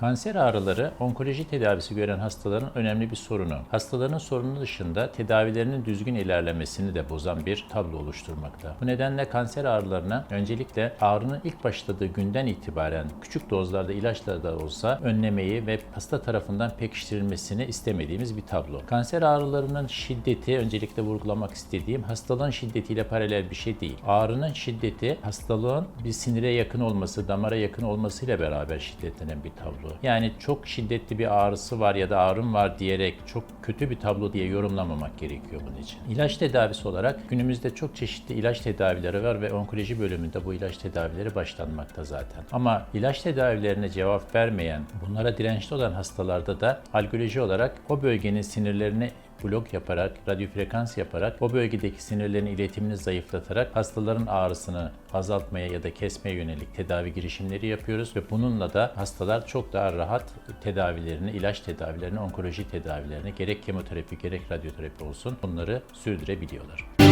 Kanser ağrıları onkoloji tedavisi gören hastaların önemli bir sorunu. Hastaların sorunu dışında tedavilerinin düzgün ilerlemesini de bozan bir tablo oluşturmakta. Bu nedenle kanser ağrılarına öncelikle ağrının ilk başladığı günden itibaren küçük dozlarda ilaçlar da olsa önlemeyi ve hasta tarafından pekiştirilmesini istemediğimiz bir tablo. Kanser ağrılarının şiddeti öncelikle vurgulamak istediğim hastalığın şiddetiyle paralel bir şey değil. Ağrının şiddeti hastalığın bir sinire yakın olması, damara yakın olmasıyla beraber şiddetlenen bir tablo. Yani çok şiddetli bir ağrısı var ya da ağrım var diyerek çok kötü bir tablo diye yorumlamamak gerekiyor bunun için. İlaç tedavisi olarak günümüzde çok çeşitli ilaç tedavileri var ve onkoloji bölümünde bu ilaç tedavileri başlanmakta zaten. Ama ilaç tedavilerine cevap vermeyen, bunlara dirençli olan hastalarda da algoloji olarak o bölgenin sinirlerini blok yaparak, radyo frekans yaparak o bölgedeki sinirlerin iletimini zayıflatarak hastaların ağrısını azaltmaya ya da kesmeye yönelik tedavi girişimleri yapıyoruz ve bununla da hastalar çok daha rahat tedavilerini, ilaç tedavilerini, onkoloji tedavilerini gerek kemoterapi gerek radyoterapi olsun bunları sürdürebiliyorlar.